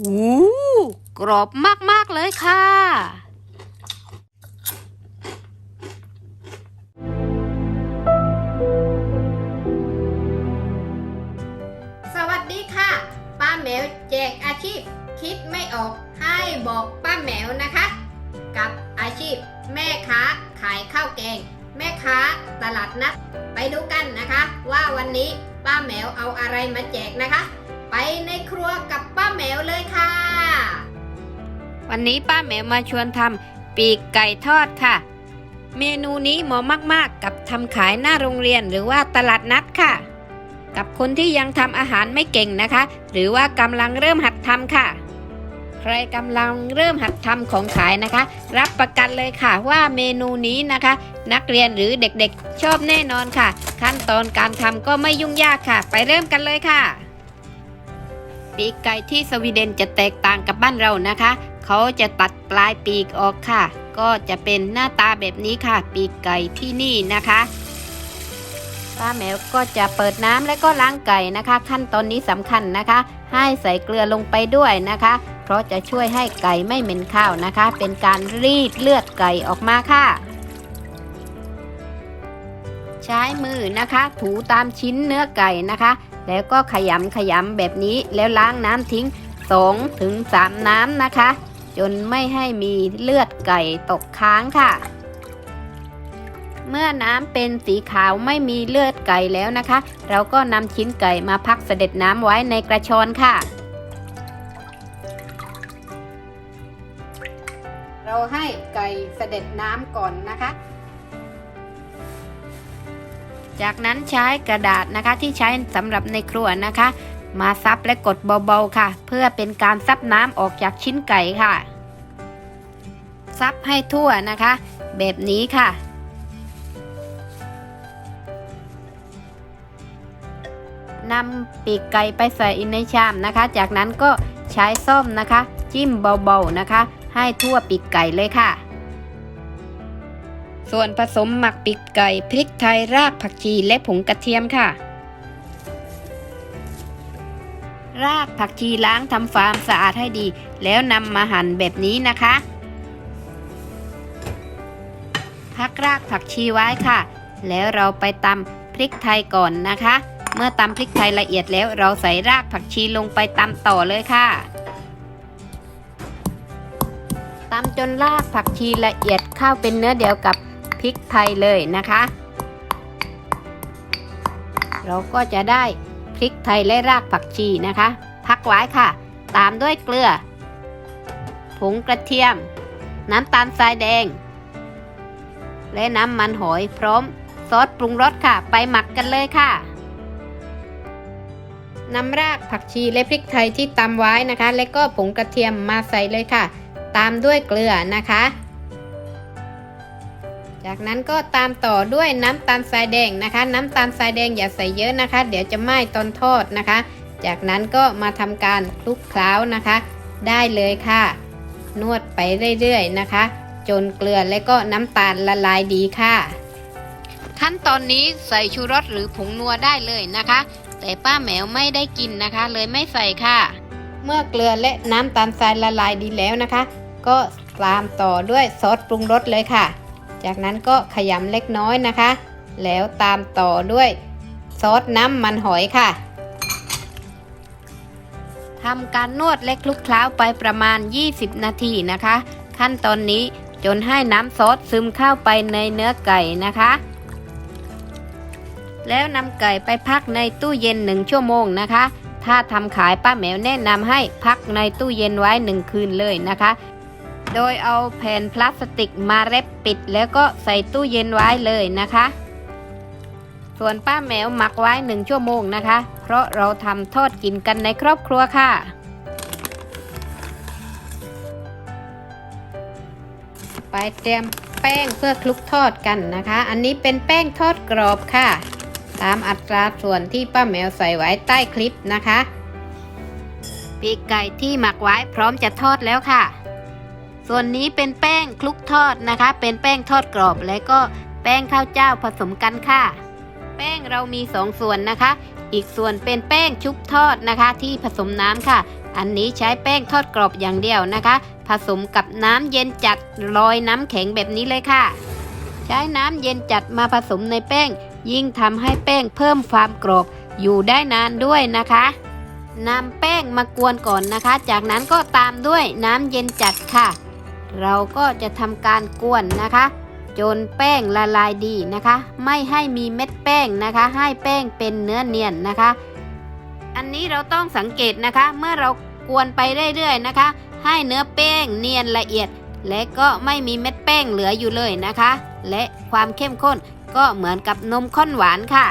วู้กรอบมากๆเลยค่ะสวัสดีค่ะป้าแมวแจกอาชีพ คิดไม่ออกให้บอกป้าแมวนะคะ กับอาชีพ แม่ค้าขายข้าวแกง แม่ค้าตลาดนัดไปดูกันนะคะ ว่าวันนี้ป้าแมวเอาอะไรมาแจกนะคะ ไปในครัวกับป้าแมวเลยค่ะ วันนี้ป้าแหมวมาชวนทำปีกไก่ทอดค่ะ เมนูนี้เหมาะมากๆ กับทำขายหน้าโรงเรียนหรือว่าตลาดนัดค่ะ กับคนที่ยังทำอาหารไม่เก่งนะคะ หรือว่ากำลังเริ่มหัดทำค่ะ ใครกำลังเริ่มหัดทำของขายนะคะ รับประกันเลยค่ะว่าเมนูนี้นะคะ นักเรียนหรือเด็กๆ ชอบแน่นอนค่ะ ขั้นตอนการทำก็ไม่ยุ่งยากค่ะ ไปเริ่มกันเลยค่ะ ปีกไก่ที่สวีเดนจะแตกต่างกับบ้านเรานะคะ เขาจะตัดปลายปีกออกค่ะ ก็จะเป็นหน้าตาแบบนี้ค่ะ ปีกไก่ที่นี่นะคะป้าแมวก็จะเปิดน้ำและก็ล้างไก่นะคะ ขั้นตอนนี้สำคัญนะคะ ให้ใส่เกลือลงไปด้วยนะคะ เพราะจะช่วยให้ไก่ไม่เหม็นข้าวนะคะ เป็นการรีดเลือดไก่ออกมาค่ะ ใช้มือนะคะ ถูตามชิ้นเนื้อไก่นะคะ แล้วก็ขยำขยำแบบนี้แล้วล้างน้ำทิ้ง2ถึง3น้ำนะคะ จนไม่ให้มีเลือดไก่ตกค้างค่ะ เมื่อน้ำเป็นสีขาวไม่มีเลือดไก่แล้วนะคะ เราก็นำชิ้นไก่มาพักเสด็จน้ำไว้ในกระชอนค่ะ เราให้ไก่เสด็จน้ำก่อนนะคะ จากนั้นใช้กระดาษนะคะที่ใช้สำหรับในครัวนะคะ มาซับและกดเบาๆค่ะ เพื่อเป็นการซับน้ำออกจากชิ้นไก่ค่ะ ซับให้ทั่วนะคะ แบบนี้ค่ะนำปีกไก่ไปใส่ในชามนะคะ จากนั้นก็ใช้ส้อมนะคะ จิ้มเบาๆนะคะ ให้ทั่วปีกไก่เลยค่ะ ส่วนผสมหมักปีกไก่พริกไทยรากผักชีและผงกระเทียมค่ะ รากผักชีล้างทำฟาร์มสะอาดให้ดี แล้วนำมาหั่นแบบนี้นะคะ พักรากผักชีไว้ค่ะ แล้วเราไปตำพริกไทยก่อนนะคะ เมื่อตำพริกไทยละเอียดแล้วเราใส่รากผักชีลงไปตำต่อเลยค่ะตำจนรากผักชีละเอียดเข้าเป็นเนื้อเดียวกับ พริกไทยเลยนะคะ เราก็จะได้พริกไทยและรากผักชีนะคะ พักไว้ค่ะ ตามด้วยเกลือ ผงกระเทียม น้ำตาลทรายแดง และน้ำมันหอยพร้อมซอสปรุงรสค่ะ ไปหมักกันเลยค่ะนำรากผักชีและพริกไทยที่ตำไว้นะคะ และก็ผงกระเทียมมาใส่เลยค่ะ ตามด้วยเกลือนะคะ จากนั้นก็ตามต่อด้วยน้ำตาลทรายแดงนะคะ น้ำตาลทรายแดงอย่าใส่เยอะนะคะ เดี๋ยวจะไหม้ตอนทอดนะคะ จากนั้นก็มาทำการคลุกเคล้านะคะ ได้เลยค่ะ นวดไปเรื่อยๆนะคะ จนเกลือและก็น้ำตาลละลายดีค่ะขั้นตอนนี้ใส่ชูรสหรือผงนัวได้เลยนะคะ แต่ป้าแมวไม่ได้กินนะคะ เลยไม่ใส่ค่ะ เมื่อเกลือและน้ำตาลทรายละลายดีแล้วนะคะ ก็ตามต่อด้วยซอสปรุงรสเลยค่ะ จากนั้นก็ขยำเล็กน้อยนะคะ แล้วตามต่อด้วยซอสน้ำมันหอยค่ะทำการนวดและคลุกเคล้าไปประมาณ 20 นาทีนะคะ ขั้นตอนนี้จนให้น้ำซอสซึมเข้าไปในเนื้อไก่นะคะ แล้วนำไก่ไปพักในตู้เย็นหนึ่งชั่วโมงนะคะ ถ้าทำขายป้าแมวแนะนำให้พักในตู้เย็นไว้หนึ่งคืนเลยนะคะ โดยเอาแผ่นพลาสติกมาเร็บปิด แล้วก็ใส่ตู้เย็นไว้เลยนะคะ ส่วนป้าแมวหมักไว้หนึ่งชั่วโมงนะคะ เพราะเราทำทอดกินกันในครอบครัวค่ะ ไปเตรียมแป้งเพื่อคลุกทอดกันนะคะ อันนี้เป็นแป้งทอดกรอบค่ะ ตามอัตราส่วนที่ป้าแมวใส่ไว้ใต้คลิปนะคะปีกไก่ที่หมักไว้พร้อมจะทอดแล้วค่ะ ส่วนนี้เป็นแป้งคลุกทอดนะคะ เป็นแป้งทอดกรอบ และก็แป้งข้าวเจ้าผสมกันค่ะ แป้งเรามีสองส่วนนะคะ อีกส่วนเป็นแป้งชุบทอดนะคะ ที่ผสมน้ำค่ะ อันนี้ใช้แป้งทอดกรอบอย่างเดียวนะคะ ผสมกับน้ำเย็นจัดลอยน้ำแข็งแบบนี้เลยค่ะ ใช้น้ำเย็นจัดมาผสมในแป้ง ยิ่งทำให้แป้งเพิ่มความกรอบอยู่ได้นานด้วยนะคะนำแป้งมากวนก่อนนะคะ จากนั้นก็ตามด้วยน้ำเย็นจัดค่ะ เราก็จะทำการกวนนะคะ จนแป้งละลายดีนะคะ ไม่ให้มีเม็ดแป้งนะคะ ให้แป้งเป็นเนื้อเนียนนะคะ อันนี้เราต้องสังเกตนะคะ เมื่อเรากวนไปเรื่อยๆนะคะ ให้เนื้อแป้งเนียนละเอียด และก็ไม่มีเม็ดแป้งเหลืออยู่เลยนะคะ และความเข้มข้นก็เหมือนกับนมข้นหวานค่ะ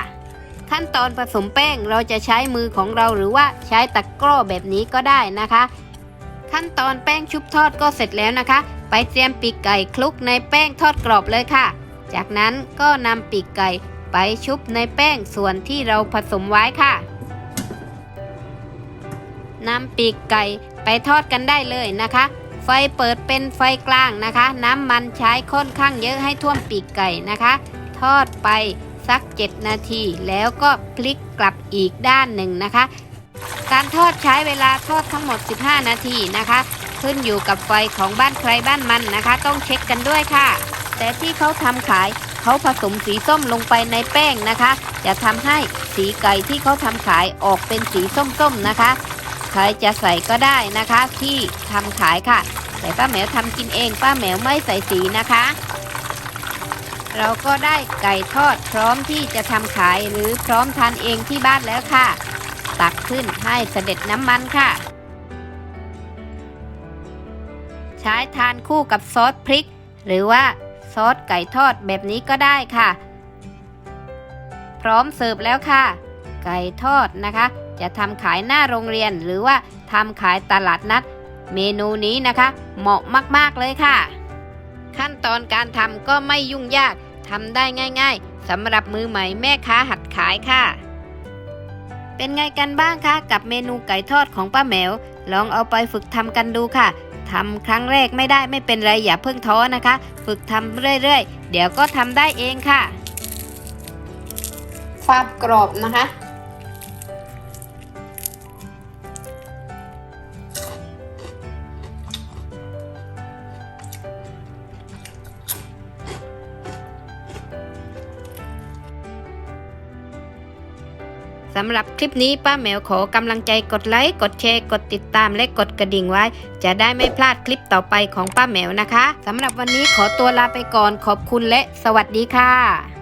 ขั้นตอนผสมแป้งเราจะใช้มือของเราหรือว่าใช้ตะกร้อแบบนี้ก็ได้นะคะ ขั้นตอนแป้งชุบทอดก็เสร็จแล้วนะคะ ไปเตรียมปีกไก่คลุกในแป้งทอดกรอบเลยค่ะ จากนั้นก็นำปีกไก่ไปชุบในแป้งส่วนที่เราผสมไว้ค่ะนำปีกไก่ไปทอดกันได้เลยนะคะ ไฟเปิดเป็นไฟกลางนะคะ น้ำมันใช้ค่อนข้างเยอะให้ท่วมปีกไก่นะคะ ทอดไปสัก 7 นาที แล้วก็พลิกกลับอีกด้านหนึ่งนะคะ การทอดใช้เวลาทอดทั้งหมด 15 นาทีนะคะ ขึ้นอยู่กับไฟของบ้านใครบ้านมันนะคะ ต้องเช็คกันด้วยค่ะ แต่ที่เขาทำขายเขาผสมสีส้มลงไปในแป้งนะคะ จะทำให้สีไก่ที่เขาทำขายออกเป็นสีส้มๆนะคะใครจะใส่ก็ได้นะคะที่ทำขายค่ะ แต่ป้าแมวทำกินเองป้าแมวไม่ใส่สีนะคะ เราก็ได้ไก่ทอดพร้อมที่จะทำขายหรือพร้อมทานเองที่บ้านแล้วค่ะ ตักขึ้นให้เสด็จน้ำมันค่ะ ใช้ทานคู่กับซอสพริก หรือว่าซอสไก่ทอดแบบนี้ก็ได้ค่ะ พร้อมเสิร์ฟแล้วค่ะ ไก่ทอดนะคะ จะทำขายหน้าโรงเรียนหรือว่าทำขายตลาดนัด เมนูนี้นะคะ เหมาะมาก ๆ เลยค่ะ ขั้นตอนการทำก็ไม่ยุ่งยากทำได้ง่าย ๆสำหรับมือใหม่แม่ค้าหัดขายค่ะ เป็นไงกันบ้างคะกับเมนูไก่ทอดของป้าแมว ลองเอาไปฝึกทำกันดูค่ะทำครั้งแรกไม่ได้ไม่เป็นไรอย่าเพิ่งท้อนะคะ ฝึกทำเรื่อยๆ เดี๋ยวก็ทำได้เองค่ะ ความกรอบนะคะ สำหรับคลิปนี้ป้าแมวขอกำลังใจกดไลค์กดแชร์กดติดตามและกดกระดิ่งไว้ จะได้ไม่พลาดคลิปต่อไปของป้าแมวนะคะสำหรับวันนี้ขอตัวลาไปก่อนขอบคุณและสวัสดีค่ะ